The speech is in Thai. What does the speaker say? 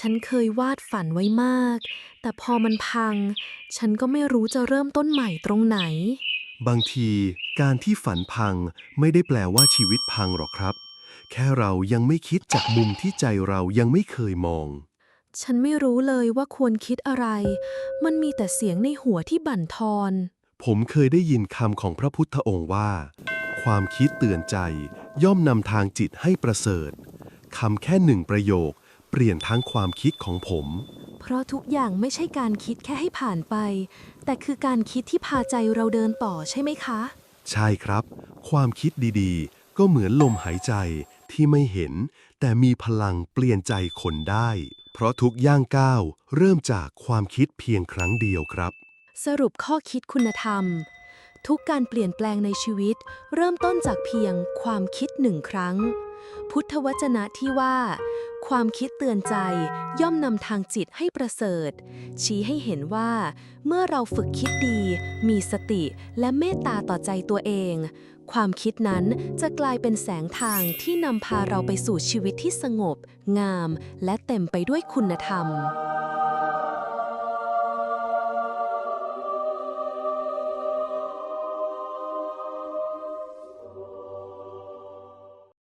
ฉันเคยวาดฝันไว้มาก แต่พอมันพัง ฉันก็ไม่รู้จะเริ่มต้นใหม่ตรงไหน บางทีการที่ฝันพังไม่ได้แปลว่าชีวิตพังหรอกครับ แค่เรายังไม่คิดจากมุมที่ใจเรายังไม่เคยมอง ฉันไม่รู้เลยว่าควรคิดอะไร มันมีแต่เสียงในหัวที่บั่นทอน ผมเคยได้ยินคำของพระพุทธองค์ว่า ความคิดเตือนใจย่อมนำทางจิตให้ประเสริฐคำแค่หนึ่งประโยค เปลี่ยนทั้งความคิดของผม เพราะทุกอย่างไม่ใช่การคิดแค่ให้ผ่านไป แต่คือการคิดที่พาใจเราเดินต่อใช่ไหมคะ ใช่ครับ ความคิดดีๆ ก็เหมือนลมหายใจที่ไม่เห็น แต่มีพลังเปลี่ยนใจคนได้ เพราะทุกย่างก้าวเริ่มจากความคิดเพียงครั้งเดียวครับ สรุปข้อคิดคุณธรรม ทุกการเปลี่ยนแปลงในชีวิต เริ่มต้นจากเพียงความคิดหนึ่งครั้ง พุทธวจนะที่ว่า ความคิดเตือนใจย่อมนำทางจิตให้ประเสริฐ ชี้ให้เห็นว่า เมื่อเราฝึกคิดดี มีสติและเมตตาต่อใจตัวเอง ความคิดนั้นจะกลายเป็นแสงทางที่นำพาเราไปสู่ชีวิตที่สงบ งาม และเต็มไปด้วยคุณธรรม